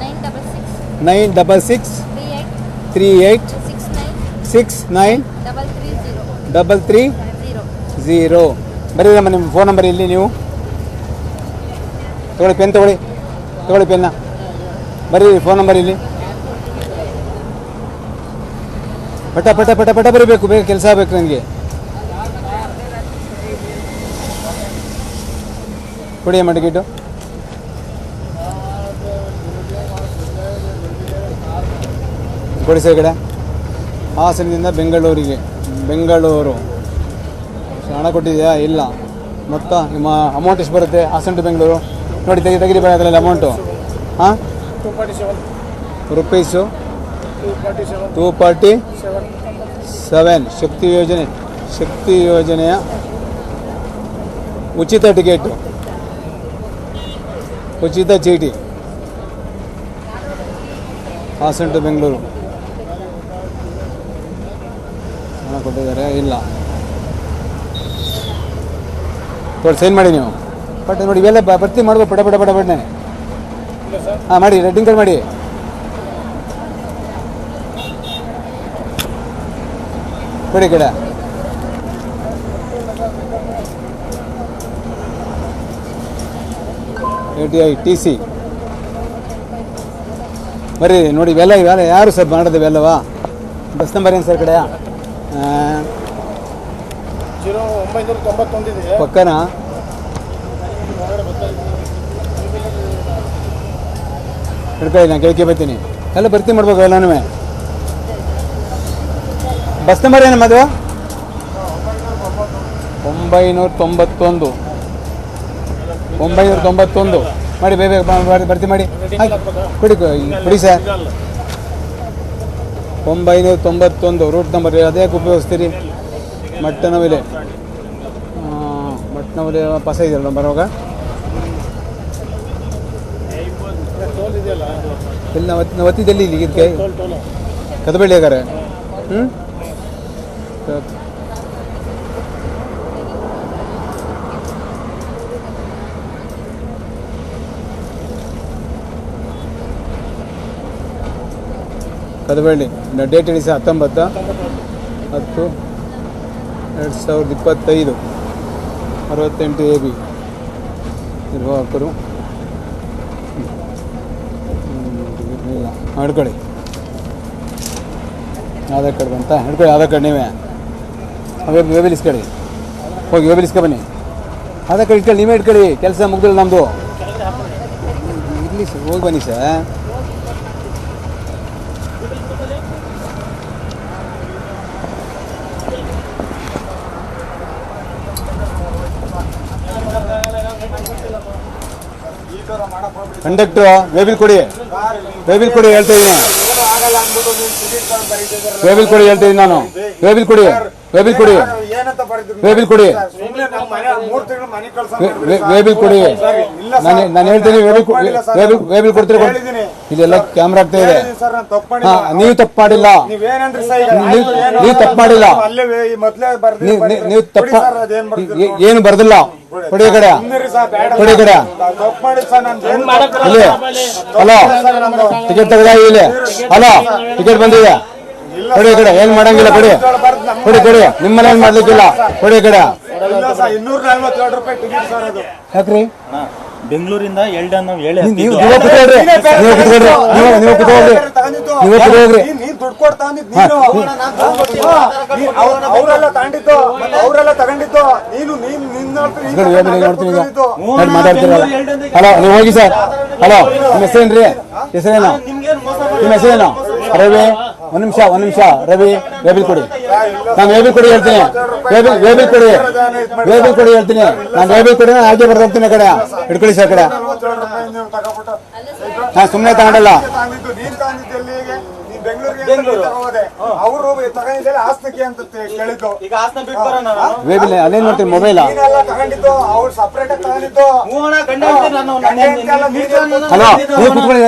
nine double six. Nine double six three eight six nine. Double three zero ಬರೀರಮ್ಮ ನಿಮ್ಮ ಫೋನ್ ನಂಬರ್ ಇಲ್ಲಿ ನೀವು? ತಗೊಳ್ಳಿ ಪೆನ್ ತಗೊಳ್ಳಿ. ತಗೊಳ್ಳಿ ಪೆನ್ನ. ಬರೀರಿ ಫೋನ್ ನಂಬರ್ ಇಲ್ಲಿ. ಪಟ ಪಟ ಪಟ ಪಟ ಬರೀಬೇಕು ಬೇಗ ಕೆಲಸ ಆಗಬೇಕು ನನಗೆ. ಕೊಡಿ ಅಮ್ಮ ಟಿಕೆಟು. ಕೊಡಿ ಸರ್ ಕಡೆ ಹಾಸನದಿಂದ ಬೆಂಗಳೂರಿಗೆ. ಬೆಂಗಳೂರು. ಹಣ ಕೊಟ್ಟಿದೆಯಾ? ಇಲ್ಲ. ಮೊತ್ತ, ನಿಮ್ಮ ಅಮೌಂಟ್ ಎಷ್ಟು ಬರುತ್ತೆ? ಹಾಸನ ಟು ಬೆಂಗಳೂರು. ನೋಡಿ, ತೆಗಿ ತೆಗಿರಿ ಬರ ಅದರಲ್ಲಿ ಅಮೌಂಟು ಹಾಂ? Rupees two forty seven Shakti ಯೋಜನೆ. ಶಕ್ತಿ ಯೋಜನೆಯ ಉಚಿತ ಟಿಕೆಟು. ಉಚಿತ ಚೀಟಿ. ಹಾಸನ ಟು ಬೆಂಗಳೂರು. ಹಣ ಕೊಟ್ಟಿದ್ದಾರೆ ಇಲ್ಲ ನೋಡಿ ಸೈನ್ ಮಾಡಿ ನೀವು ಬಟ್ ನೋಡಿ ಇವೆಲ್ಲ ಬ- ಭರ್ತಿ ಮಾಡ್ಬೋದು ಪಟ ಪಟ ಪಟ ಪಟನೆ ಹಾಂ ಮಾಡಿ ರೆಡ್ಡಿಂಗ್ ಕಾರ್ಡ್ ಮಾಡಿ ಕೊಡಿ ಈ ಕಡೆ A T I T C ಬರ್ರಿ ನೋಡಿ ಇವೆಲ್ಲ ಇವೆಲ್ಲ ಯಾರು ಸರ್ ಮಾಡೋದು ಇವೆಲ್ಲವಾ ಬಸ್ ನಂಬರ್ ಏನು ಸರ್ ಕಡೆ ಜೀರೋ ಒಂಬೈನೂರ ತೊಂಬತ್ತೊಂದಿದೆ ಪಕ್ಕನಾ? ನಾನು ಕೇಳ್ಕೆ ಬರ್ತೀನಿ ಎಲ್ಲ ಭರ್ತಿ ಮಾಡ್ಬೇಕು ಎಲ್ಲನೂ ಬಸ್ ನಂಬರ್ ಏನು ಮದುವೆ? ಒಂಬೈನೂರ ತೊಂಬತ್ತೊಂದು. ಒಂಬೈನೂರ ತೊಂಬತ್ತೊಂದು. ಮಾಡಿ ಬೇಗ ಭರ್ತಿ ಮಾಡಿ. ಕೊಡಿ ಕೊಡಿ ಸರ್. ಒಂಬೈನೂರ ತೊಂಬತ್ತೊಂದು ರೂಟ್ ನಂಬರ್ ಅದೇ ಉಪಯೋಗಿಸ್ತೀರಿ ಮಟ್ಟನವಿಲೆ ಮಟ್ಟನವಿಲೆ ಪಸ ಇದೆಯಲ್ಲ ಬರುವಾಗ ಇಲ್ಲಿ ನಾವು ಒತ್ತಿ- ನಾವು ಒತ್ತಿದ್ದಲ್ಲಿ ಇಲ್ಲಿ? ಇದಕ್ಕೆ ಕದಬಳ್ಳಿ ಹ್ಞೂ ಕದಬಳ್ಳಿ ಡೇಟ್ ಇಡಿ ಸರ್ ಹತ್ತೊಂಬತ್ತು. ಹತ್ತು ಎರಡು ಸಾವಿರದ ಇಪ್ಪತ್ತೈದು. ಅರವತ್ತೆಂಟು ಎ ಬಿ ನಿರ್ವಾಹಕರು. ಹಿಡ್ಕೊಳ್ಳಿ ಆಧಾರ್ ಕಾರ್ಡ್ ಬಂತ? ಹಿಡ್ಕೊಳ್ಳಿ ಆಧಾರ್ ಕಾರ್ಡ್ ನೀವೇ? ವೇಬ್ ವೇಬಲ್ ಇಸ್ಕೊಳ್ಳಿ. ಹೋಗಿ ವೇಬಲ್ ಇಸ್ಕೊ ಬನ್ನಿ. ಆಧಾರ್ ಕಾರ್ಡ್ ಇಟ್ಕೊಳ್ಳಿ ನೀವೇ ಇಟ್ಕೊಳ್ಳಿ. ಕೆಲಸ ಮುಗ್ದಿಲ್ಲ ನಮ್ಮದು ಇರಲಿ ಸರ್ ಹೋಗಿ ಬನ್ನಿ ಸರ್. ಕಂಡಕ್ಟ್ರು ವೇಬಿಲ್ ಕೊಡಿ. ವೇಬಿಲ್ ಕೊಡಿ ಹೇಳ್ತಾ ಇದ್ದೀನಿ ವೇಬಿಲ್ ಕೊಡಿ ಹೇಳ್ತಾ ಇದ್ದೀನಿ ನಾನು. ವೇಬಿಲ್ ಕೊಡಿ ವೇಬಿಲ್ ಕೊಡಿ. ವೇಬಿಲ್ ಕೊಡಿ. ಸುಮ್ನೆ ನಮ್ಮ ಮನೆ ಮೂರ್ ತಿಂಗಳು ಮನೆ ಕಳ್ಸ ವೇ- ವೇ- ವೇಬಿಲ್ ಕೊಡಿ. ನಾನು ನಾನು ಹೇಳ್ತೀನಿ ವೇಬಿಲ್ ಕೊಡ್ತೀರಿ ವೇಬಿಲ್ ಕೊಡ್ತೀರಾ. ಇಲ್ಲೆಲ್ಲ ಕ್ಯಾಮ್ರಾ ಆಗ್ತಾ ಇದೆ. ಸರ್ ನಾನು ತಪ್ಪು ನೀವು ತಪ್ಪು ಮಾಡಿಲ್ಲ ನೀವು- ತಪ್ಪು ಮಾಡಿಲ್ಲ. ಅಲ್ಲೇ ಈ ಮೊದ್ಲೇ ಬರ್ದಿ ನೀವು ತಪ್ಪ ಏನು ಬರ್ದಿಲ್ಲ. ಕೊಡಿ ಕಡೆ ಕೊಡಿ. ಕಡೆ ಇಲ್ಲಿ. ಹಲೋ. ಟಿಕೆಟ್ ತೆಗೆದ ಇಲ್ಲಿ. ಹಲೋ. ಟಿಕೆಟ್ ಬಂದಿದೆ. ಕೊಡಿ ಕಡೆ. ಏನ್ ಮಾಡಂಗಿಲ್ಲ ಕೊಡಿ. ಕೊಡಿ ಕೊಡಿ. ನಿಮ್ಮನೇನ್ ಏನ್ ಮಾಡ್ಲಿಕ್ಕಿಲ್ಲ. ಕೊಡಿ ಕಡೆ. ಇಲ್ಲ ಸರ್ ಇನ್ನೂರ ನಲ್ವತ್ತೇಳು ರೂಪಾಯಿ ಟಿಕೆಟ್ ಸರ್ ಅದು. ಯಾಕ್ರಿ? ಬೆಂಗಳೂರಿಂದ ಎಲ್ಡನ್ ನಾವು ಹೇಳಿ ನೀವು ನೀವು ನೀವು ಕುತ್ಕೊಳ್ರಿ ನೀವು ಕುತ್ಕೊಳ್ರಿ ನೀವು ನೀವು ಕುತ್ಕೊಳ್ರಿ ನೀವು ಕುತ್ಕೊಳ್ರಿ ನೀನ್- ನೀನ್ ದುಡ್ಡು ಕೊಟ್ಟು ತಗೊಂಡಿದ್ದು ನೀನು. ನೀನ್ ಅವ್ರ್- ಅವ್ರೆಲ್ಲ ತಗೊಂಡಿದ್ದು ಅವರೆಲ್ಲ ತಗೊಂಡಿದ್ದು ನೀನು ನೀನ್ ನಿನ್ನ ನೋಡ್ತೀನಿ ಈಗ. ಮಾತಾಡ್ತೀರಲ್ಲ ಹಲೋ ನೀವು ಹೋಗಿ ಸರ್. ಹಲೋ ನಿಮ್ಮ ಹೆಸರೇನ್ರಿ? ಹೆಸರೇನು? ನಿಮ್ಮ ಹೆಸರೇನು? ರವಿ ಒಂದ್ ನಿಮಿಷ ಒಂದ್ ನಿಮಿಷ. ರವಿ ವೇಬಿಲ್ ಕೊಡಿ. ನಾನು ವೇಬಿಲ್ ಕೊಡಿ ಹೇಳ್ತೀನಿ. ವೇಬಿಲ್ ವೇಬಿಲ್ ಕೊಡಿ. ವೇಬಿಲ್ ಕೊಡಿ ಹೇಳ್ತೀನಿ. ನಾನು ವೇಬಿಲ್ ಕೊಡಿ ನಾನು ಹಾಗೆ ಬರ್ತೀನಿ ಕಡೆ. ಹಿಡ್ಕೊಳ್ಳಿ ಸರ್ ಕಡೆ. ನಾನು ಸುಮ್ಮನೆ ತಗೊಂಡಲ್ಲ. ಅವರು ತಗೊಂಡಿದ್ದೆಲ್ಲ ಆಸ್ತಿಗೆ ಅಂತ ತೆ- ಕೇಳಿದ್ದು. ಈಗ ಹಾಸನ ಬಿಟ್ಟು ಬರೋಣ ವೇಬಿಲ್ ಅದೇನ್ ಮಾಡ್ತೀನಿ ಮೊಬೈಲ? ನೀನೆಲ್ಲ ತಗೊಂಡಿದ್ದು ಅವ್ರು ಸಪ್ರೇಟ್ ಆಗಿ ತಗೊಂಡಿದ್ದು. ಹಲೋ ನೀವು ಕುತ್ಕೊಳ್ಳಿ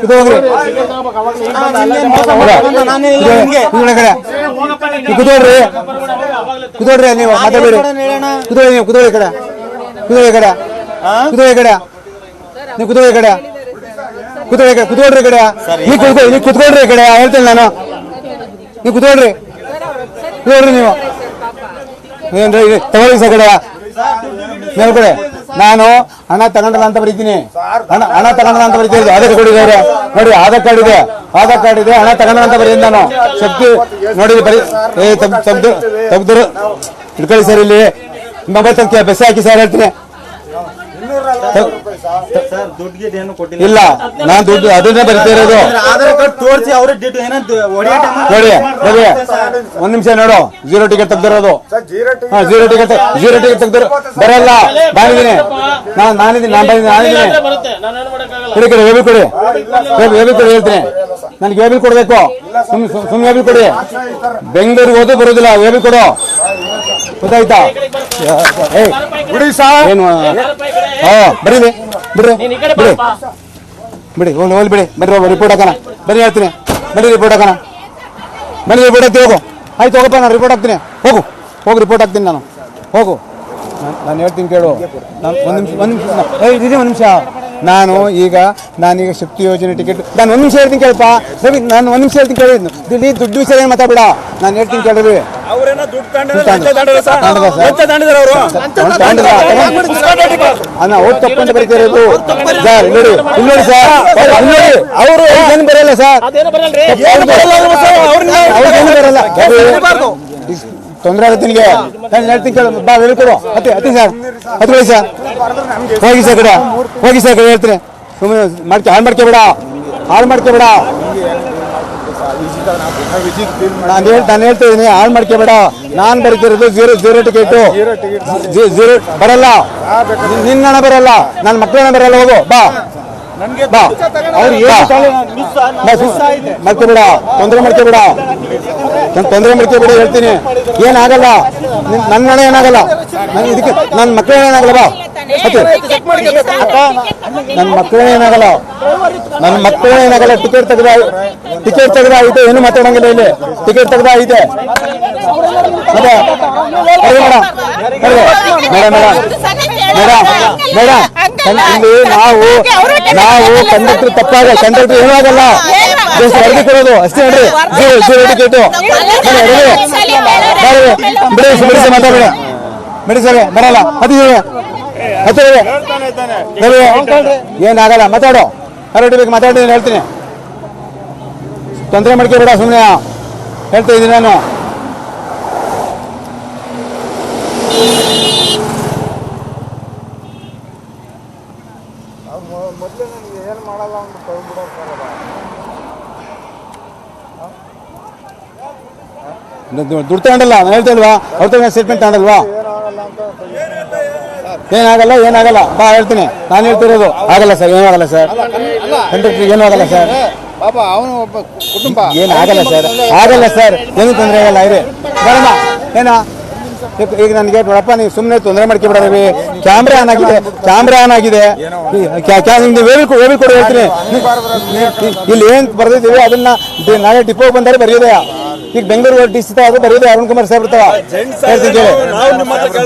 ಕುತ್ಕೊಳ್ರಿ ಕುತ್ಕೊಳ್ರಿ ನೀವು ಮಾತಾಡಬೇಡಿ ಕುತ್ಕೊಳ್ಳಿ ನೀವು ಈ ಕಡೆ ಈ ಕಡೆ ಈ ಕಡೆ ನೀವು ಈ ಕಡೆ ಈ ಕಡೆ ಈ ಕಡೆ ನೀವು ಕುತ್ಕೊಳ್ಳಿ ನೀವು ಕುತ್ಕೊಳ್ರಿ ಕಡೆ ಹೇಳ್ತೇನೆ ನಾನು ನೀವು ಕುತ್ಕೊಳ್ರಿ ಕುತ್ಕೊಳ್ರಿ ನೀವು ತಗೊಳ್ಳಿ ಸರ್ ಕಡೆ ಮೇಲ್ಗಡೆ. ನಾನು ಹಣ ತಗೊಂಡಲ್ಲ ಅಂತ ಬರೀತೀನಿ. ಹಣ ಹಣ ತಗೊಂಡಲ್ಲ ಅಂತ ಬರೀತೀನಿ. ಆಧಾರ್ ಕಾರ್ಡ್ ಇದೆ ನೋಡಿ ಆಧಾರ್ ಕಾರ್ಡ್ ಇದೆ. ಆಧಾರ್ ಕಾರ್ಡ್ ಇದೆ. ಹಣ ತಗೊಂಡ ಅಂತ ಬರೀ ನಾನು. ಶಕ್ತಿ ನೋಡಿ ಬರೀ ಏ ತಗ್ದು ತೆಗ್ದು ತೆಗ್ದರು ಇಟ್ಕೊಳ್ಳಿ ಸರ್ ಇಲ್ಲಿ. ಮೊಬೈಲ್ ತಗ್ತೀಯ ಬೆಸ ಹಾಕಿ ಸರ್ ಹೇಳ್ತೀನಿ ಇನ್ನೂರ ನಲ್ವತ್ತೇಳು ರೂಪಾಯಿ ಸರ್ ಸರ್ ದುಡ್ಡಿಗೆ ಏನು ಕೊಟ್ಟಿಲ್ಲ ಇಲ್ಲ ನಾನ್ ದುಡ್ಡು ಅದನ್ನೇ ಬರಿತಾ ಇರೋದು. ತೋರಿಸಿ ಅವ್ರ ಒಂದ್ ನಿಮಿಷ ನೋಡು ಜೀರೋ ಟಿಕೆಟ್ ತೆಗ್ದಿರೋದು. ಸರ್ ಜೀರೋ ಟಿಕೆಟ್ ಹಾ ಜೀರೋ ಟಿಕೆಟ್ ಜೀರೋ ಟಿಕೆಟ್ ತೆಗ್ದಿರೋ ಬರಲ್ಲ ಬಂದಿದ್ದೀನಿ ನಾನು ನಾನಿದ್ದೀನಿ ನಾನು ಬಂದಿದ್ದೀನಿ ನಾನಿದ್ದೀನಿ ಕೊಡಿ ಕೊಡಿ ವೇಬಿಲ್ ಕೊಡಿ. ಹೇಬಿ ಕೊಡಿ ಹೇಳ್ತೀನಿ. ನನಗೆ ವೇಬಿಲ್ ಕೊಡಬೇಕು. ಸುಮ್ ಸುಮ್ ವೇಬಿಲ್ ಕೊಡಿ. ಬೆಂಗಳೂರಿಗೆ ಹೋದ್ರು ಬರೋದಿಲ್ಲ ವೇಬಿಲ್ ಕೊಡು. ಗೊತ್ತಾಯ್ತಾ? ಏಯ್ ಬಿಡಿ ಸರ್ ಏನು ಹಾ ನೀ ಬಿಡ್ರಿ ಬಿಡಿ ಬಿಡಿ ಹೋಗಿ ಹೋಗಿ ಬಿಡಿ. ಬರ್ರಿ ರಿಪೋರ್ಟ್ ಹಾಕೋಣ. ಬನ್ನಿ ಹೇಳ್ತೀನಿ. ಬನ್ನಿ ರಿಪೋರ್ಟ್ ಹಾಕೋಣ. ಬನ್ನಿ ರಿಪೋರ್ಟ್ ಹಾಕ್ತೀನಿ ಹೋಗು. ಆಯ್ತು ಹೋಗಪ್ಪ ನಾನು ರಿಪೋರ್ಟ್ ಹಾಕ್ತೀನಿ. ಹೋಗು ಹೋಗಿ ರಿಪೋರ್ಟ್ ಹಾಕ್ತೀನಿ ನಾನು. ಹೋಗು. ನಾನು ಹೇಳ್ತೀನಿ ಕೇಳು. ನಾನು ಒಂದು ನಿಮಿಷ ಒಂದು ನಿಮಿಷ ಒಂದು ನಿಮಿಷ. ನಾನು ಈಗ ನಾನೀಗ ಶಕ್ತಿ ಯೋಜನೆ ಟಿಕೆಟ್ ನಾನು ಒಂದು ನಿಮಿಷ ಹೇಳ್ತೀನಿ ಕೇಳಪ್ಪ. ರವಿ ನಾನು ಒಂದು ನಿಮಿಷ ಹೇಳ್ತೀನಿ ಕೇಳಿ. ಇಲ್ಲಿ ದುಡ್ಡು ವಿಷಯ ಏನು ಬಿಡ ನಾನು ಹೇಳ್ತೀನಿ ಕೇಳಿದ್ರಿ ಸರ್. ಅಣ್ಣ ಅವ್ರು ನೋಡಿ ನೋಡಿ ಸರ್. ನೋಡಿ. ಏನು ಬರಲ್ಲ ಸರ್. ಏನು ಬರಲ್ಲ ತೊಂದರೆ ಆಗುತ್ತೆ ನಿಮಗೆ ನಾನು ಹೇಳ್ತೀನಿ ಕೇಳು, ಬಾ, ಹೇಳ್ಕೊಡು. ಹತ್ತಿ ಹತ್ತಿ ಸರ್. ಹತ್ಕೊಳ್ಳಿ ಸರ್. ಹೋಗಿ ಸರ್ ಕಡೆ. ಹೋಗಿ ಸರ್ ಕಡೆ ಹೇಳ್ತೀನಿ. ಸುಮ್ಮನೆ ಮಾಡ್ಕೆ, ಹಾಳು ಮಾಡ್ಕೋಬೇಡ. ಹಾಳು ಮಾಡ್ಕೋಬೇಡ. ನಾನು ಹೇಳಿ, ನಾನು ಹೇಳ್ತಾ ಇದ್ದೀನಿ, ಹಾಳು ಮಾಡ್ಕೋಬೇಡ. ನಾನು ಬರೀತಿರೋದು ಜೀರೋ ಜೀರೋ ಟಿಕೆಟ್ ಜೀರೋ ಬರಲ್ಲ. ನಿನ್- ನಿನ್ನ ಹಣ ಬರಲ್ಲ. ನನ್ನ ಮಕ್ಕಳ ಹಣ ಬರಲ್ಲ, ಹೋಗು, ಬಾ. ಬಾ. ಅವ್ರು ಏನು ಮಾಡ್ಕೋಬೇಡ ತೊಂದರೆ ಮಾಡ್ಕೋಬೇಡ. ನಾನು ತೊಂದರೆ ಮಾಡ್ಕೋಬೇಡ ಹೇಳ್ತೀನಿ. ಏನಾಗಲ್ಲ. ನಿನ್- ನನ್ನ ಹಣ ಏನಾಗಲ್ಲ. ಇದಕ್ಕೆ ನನ್ನ ಮಕ್ಕಳ ಏನಾಗಲ್ಲ ಬಾ. ಮತ್ತೆ ನನ್ನ ಮಕ್ಕಳ ಏನಾಗಲ್ಲ. ನನ್ನ ಮಕ್ಕಳ ಏನಾಗಲ್ಲ. ಟಿಕೆಟ್ ತೆಗೆದ ಟಿಕೆಟ್ ತೆಗೆದ ಐತೆ. ಏನು ಮಾತಾಡಂಗಿಲ್ಲ ಇಲ್ಲಿ. ಟಿಕೆಟ್ ತೆಗೆದ ಐತೆ. ಮತ್ತೆ madam madam. Madam madam madam ಇಲ್ಲಿ ನಾವು ನಾವು ಕಂಡಕ್ಟರ್ ತಪ್ಪಾಗ ಕಂಡಕ್ಟರ್ ಏನಾಗಲ್ಲ ಜಸ್ಟ್ ವರದಿ ಕೊಡೋದು ಅಷ್ಟೇ ನೋಡ್ರಿ. ಜೀರೋ ಜೀರೋ ಟಿಕೆಟು ಬಿಡಿ ಬಿಡಿ ಸರ್ ಮಾತಾಡಬೇಡ. ಬಿಡಿ ಸರ್ ಬರಲ್ಲ. ಹತ್ತಿದ್ದೀವಿ ಹತ್ತಿದ್ದೀವಿ ಏನಾಗಲ್ಲ ಮಾತಾಡು. ಹರಡಿ ಬೇಕು ಮಾತಾಡಿ ಹೇಳ್ತೀನಿ. ತೊಂದರೆ ಮಾಡ್ಕೋಬೇಡ ಸುಮ್ಮನೆ ಹೇಳ್ತಾ ಇದ್ದೀನಿ ನಾನು ಮೊದಲೇ ನನಗೆ ಏನು ಮಾಡಲ್ಲ ಅಂತ ತಗೊಂಡ್ಬಿಡೋರು ಸರ್ ಅದು. ದುಡ್ಡು ತಗೊಂಡಲ್ಲ ನಾನು ಹೇಳ್ತಾ ಇಲ್ವಾ? ಅವ್ರ ತಗೊಂಡ ಸ್ಟೇಟ್ಮೆಂಟ್ ತಗೊಂಡಲ್ವಾ? ಏನಾಗಲ್ಲ ಏನಾಗಲ್ಲ. ಬಾ ಹೇಳ್ತೀನಿ. ನಾನು ಹೇಳ್ತಿರೋದು ಆಗಲ್ಲ ಸರ್ ಏನಾಗಲ್ಲ ಸರ್. ಕಂಡಕ್ಟರ್ ಏನೂ ಆಗಲ್ಲ ಸರ್. ಪಾಪ ಅವನು ಒಬ್ಬ ಕುಟುಂಬ. ಏನಾಗಲ್ಲ ಸರ್. ಆಗಲ್ಲ ಸರ್. ಏನು ತೊಂದರೆ ಆಗಲ್ಲ ಇರಿ. ಬರಮ್ಮ. ಏನಾ? ಈಗ- ನನಗೆ ನೋಡಪ್ಪ ನೀವು ಸುಮ್ಮನೆ ತೊಂದರೆ ಮಾಡ್ಕೊಬಿಡೋದ್ರಿ. ಕ್ಯಾಮ್ರಾ ಆನ್ ಆಗಿದೆ. ಕ್ಯಾಮ್ರಾ ಆನ್ ಆಗಿದೆ. ಕೊ- ವೇಬಿಲ್ ಕೊಡಿ ಹೇಳ್ತೀನಿ. ಇಲ್ಲಿ ಏನ್ ಬರ್ದಿದ್ದೀವಿ ಅದನ್ನ ನಾಳೆ ಡಿಪೋ ಬಂದರೆ ಬರೆಯೋದೇ ಈಗ ಬೆಂಗಳೂರು ಡಿ ಸಿ ಅದು ಬರೆಯೋದೇ ಅರುಣ್ ಕುಮಾರ್ ಸಾಹೇಬ್ ಇರ್ತಾವ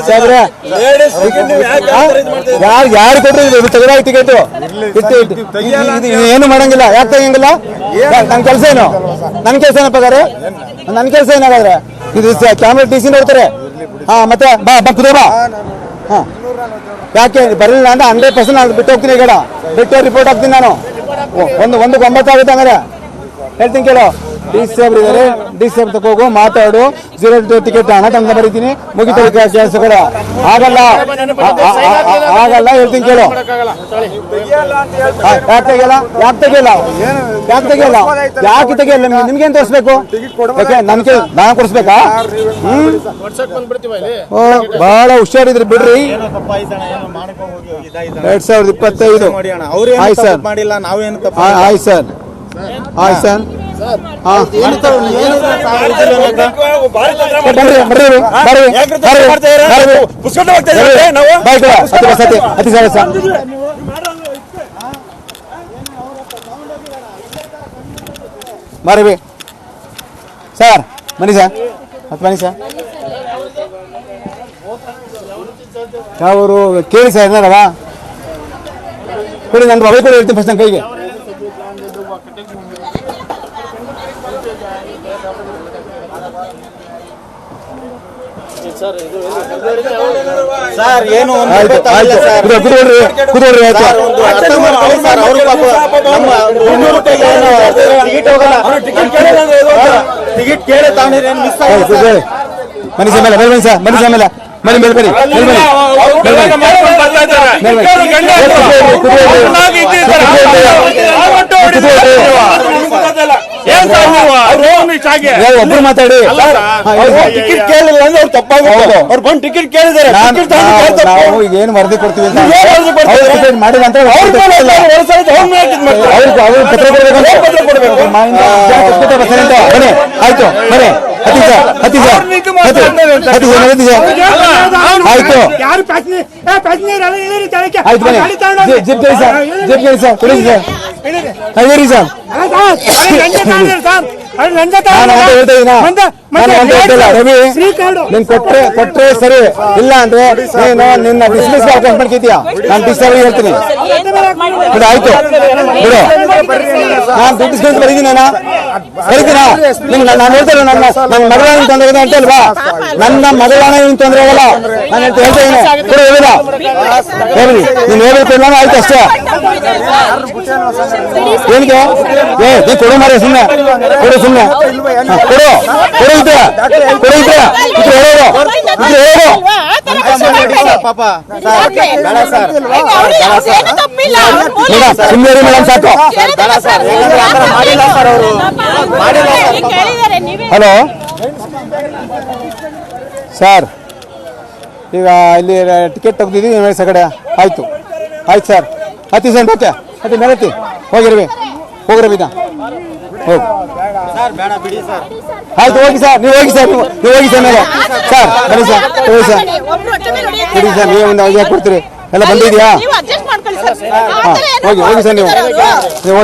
ಸಾಹೇಬ್ರೆ ಯಾರು ಯಾರು ಕೊಟ್ಟರು ತೆಗೆದಾಗಿ ಟಿಕೆಟ್ ಏನು ಮಾಡಂಗಿಲ್ಲ. ಯಾಕೆ ತೆಗಿಯಂಗಿಲ್ಲ? ನನ್ನ ಕೆಲಸ ಏನು? ನನ್ನ ಕೆಲಸ ಏನಪ್ಪ ಗಾರೆ? ನನ್ನ ಕೆಲಸ ಏನಾಗಾದ್ರೆ? ಇದು ಕ್ಯಾಮ್ರಾ ಟಿ ಸಿ ನೋಡ್ತಾರೆ. ಹಾ, ಮತ್ತೆ ಬಾ ಬಾ ಕುದೇ ಬಾ. ಹಾ. ಯಾಕೆ? ಬರಲಿಲ್ಲ ಅಂದ್ರೆ ಹಂಡ್ರೆಡ್ ಪರ್ಸೆಂಟ್ ಬಿಟ್ಟು ಹೋಗ್ತೀನಿ ಈಗ ಬಿಟ್ಟು ರಿಪೋರ್ಟ್ ಹಾಕ್ತೀನಿ ನಾನು. ಒಂದು ಒಂದು ಒಂಬತ್ತು ಆಗುತ್ತೆ ಹಂಗಾರೆ. ಹೇಳ್ತೀನಿ ಕೇಳೋ. ಡಿ ಸಿ ಸಾಹೇಬ್ರು ಇದ್ದಾರೆ ಡಿ ಸಿ ಸಾಹೇಬ್ ತಗೋಗು ಮಾತಾಡು. ಜೀರೋ ಟಿಕೆಟ್ ಹಣ ತಂದ ಬರೀತೀನಿ. ಮುಗಿತ ಕೆಲಸ ಕೂಡ ಆಗಲ್ಲ. ಆಗಲ್ಲ ಹೇಳ್ತೀನಿ ಕೇಳು. ಯಾಕೆ ತೆಗಿಯಲ್ಲ? ಯಾಕೆ ತೆಗಿಯಲ್ಲ? ಯಾಕೆ ತೆಗಿಯಲ್ಲ? ಯಾಕೆ ತೆಗಿಯಲ್ಲ? ನಿಮ್ಗೆ ನಿಮ್ಗೇನ್ ತೋರಿಸ್ಬೇಕು? ಯಾಕೆ ನನ್ಗೆ ನಾ ನಾನು ಕೊಡಿಸ್ಬೇಕಾ? ಹ್ಮ್? ಬಹಳ ಹುಷಾರಿದ್ರಿ ಬಿಡ್ರಿ. ಎರಡ್ ಸಾವಿರದ ಇಪ್ಪತ್ತೈದು. ಆಯ್ತು ಸರ್. ಮಾಡಿಲ್ಲ ನಾವೇನು ಆಯ್ತು ಸರ್. ಆಯ್ತು ಸರ್ ಹತ್ತಿ ಸರ್ ಬನ್ನಿ ಸರ್. ಮತ್ತೆ ಬನ್ನಿ ಸರ್. ಯಾವರು ಕೇಳಿ ಸರ್ ಏನಾರವಾ ಕೊಡಿ ನನ್ನ ಮೊಬೈಲ್ ಕೊಡಿ ಹೇಳ್ತೀನಿ ಫಸ್ಟ್ ನನ್ನ ಕೈಗೆ ಸರ್ ಏನು ಒಂದು ಆಯ್ತು ಆಯ್ತು ಕುದು- ಕುದುರ್ರಿ ಕುದುರ್ರಿ ಆಯ್ತು ಅರ್ಥ ಮಾಡ್ಕೊಳ್ಳಿ ಸರ್ ಅವರು ಪಾಪ ನಮ್ಮ ಇನ್ನೂರು ರೂಪಾಯಿಗೆ ಏನು ಟಿಕೆಟ್ ಕೇಳಿ ಏನು ಮಿಸ್ ಆಯ್ತು. ಸರ್. ಮೇಲೆ ಬನ್ನಿ ಸರ್ ಮನುಷ್ಯ ಮೇಲೆ ಬನ್ನಿ ಮೇಲೆ ಬನ್ನಿ. ಮೇಲೆ ಬನ್ನಿ ಒಬ್ರು ಮಾತಾಡಿ. ಟಿಕೆಟ್ ಕೇಳಿಲ್ಲ ಅಂದ್ರೆ ಅವ್ರು ತಪ್ಪಾಗುತ್ತೆ. ಅವ್ರು ಬಂದು ಟಿಕೆಟ್ ಕೇಳಿದಾರೆ ನಾವು- ಏನು ವರದಿ ಕೊಡ್ತೀವಿ ಮಾಡಿಲ್ಲ ಅಂತ. ಅವ್ರಿಗೆ ಅವ್ರು ಪತ್ರ ಕೊಡಬೇಕು ಆಯ್ತು. ಬನ್ನಿ. ಹತ್ತಿ ಸರ್ ಹತ್ತಿ ಸರ್ ಹತ್ತಿ ಹತ್ತಿ ಸರ್ ಹತ್ತಿ ಸರ್ ಆಯ್ತು ಯಾರು ಪ್ಯಾಸೆಂಜರ್ ಪ್ಯಾಸೆಂಜರ್ ಎಲ್ಲ ಇಳಿರಿ ಕೆಳಕ್ಕೆ ಆಯ್ತು ಬನ್ನಿ ಗಾಡಿ ತಗೊಂಡು ಹೋಗಿ. ಜಿ- ಜಿಪ್ ಗೇರಿ ಸರ್ ಜಿಪ್ ಗೇರಿ ಸರ್ ಕೊಡಿ ಸರ್ ಇಳಿರಿ. ಹೇಳಿ ಸರ್ ಅಲ್ಲ ಸರ್, ಅವ್ರು ಲಂಚ ತಗೊಂಡಿದ್ದಾರೆ ಸರ್. ಅವ್ರು ಲಂಚ ನಾನು ತಗೊಂಡಿದ್ದಾರೆ. ಅಂತ ಹೇಳ್ತಾ ಇದ್ದೀನ ರವಿ ಫ್ರೀ ಕಾರ್ಡು. ನೀನ್ ಕೊಟ್ರೆ ಕೊಟ್ರೆ ಸರಿ ಇಲ್ಲ ಅಂದ್ರೆ ನೀನು ನಿನ್ನ ಡಿಸ್ಮಿಸ್ ಅಕೌಂಟ್ ಮಾಡ್ಕಿದ್ಯಾ ನಾನು ಡಿಸ್ಟರ್ಬ್ ಹೇಳ್ತೀನಿ ಬಿಡು ಆಯ್ತು ಬಿಡು ನಾನು ದುಡ್ಡು ಬರೀದಿನ ನಾನು ನಿಮ್ಗೆ ನಾನು ಹೇಳ್ತೇನೆ ನನ್ನ ನನ್ನ ಮಗಳ ಏನ್ ತೊಂದರೆ ಇದೆ ಅಂತ ಅಲ್ವಾ ನನ್ನ ಮಗಳ ಏನು ತೊಂದರೆ ಆಗಲ್ಲ ನಾನು ಹೇಳ್ತಾ ಹೇಳ್ತಾ ಇದ್ದೀನಿ ಹೇಳಿಲ್ಲ ಹೇಳಿ ನೀನು ಹೇಳ್ಬೇಕು ಆಯ್ತು ಅಷ್ಟೇ ಏನಿಗೆ ಏ ನೀ ಕೊಡು ಮಾರಿ ಸುಮ್ಮನೆ ಕೊಡು ಸುಮ್ಮನೆ ಕೊಡು ಕೊಡು ಇದ್ರೆ ಕೊಡು ಇದ್ರೆ ಇದ್ರೆ ಹೇಳೋದು ಇದ್ರೆ ಹೇಳೋದು ಪಾಪ ಮೇಡಮ್ ಸಾಕು ಹಲೋ ಸರ್ ಈಗ ಇಲ್ಲಿ ಟಿಕೆಟ್ ತೆಗ್ದಿದ್ದೀವಿ ಕಡೆ ಆಯ್ತು ಆಯ್ತು ಸರ್ ಹತ್ತಿ ಸರ್ ಓಕೆ ಹತ್ತಿ ಮೇಲೆ ಹತ್ತಿ ಹೋಗಿರ್ವಿ ಹೋಗ್ರಿ ಬಿದ್ದ ಹೋಗಿ. ಬೇಡ ಬಿಡಿ ಸರ್. ಆಯ್ತು ಹೋಗಿ ಸರ್. ನೀವು ಹೋಗಿ ಸರ್ ನೀವು ನೀವು ಹೋಗಿ ಸರ್ ಮೇಲೆ. ಸರ್ ಬನ್ನಿ ಸರ್ ಹೋಗಿ ಸರ್. ಬಿಡಿ ಸರ್ ನೀವು ಒಂದು ಅವಧಿ ಕೊಡ್ತೀರಿ. ಎಲ್ಲ ಬಂದಿದ್ಯಾ? ನೀವು ಅಡ್ಜಸ್ಟ್ ಮಾಡ್ಕೊಳ್ಳಿ ಸರ್. ಹಾಂ ಹೋಗಿ ಹೋಗಿ ಸರ್ ನೀವು. ನೀವು ಹೋಗಿ.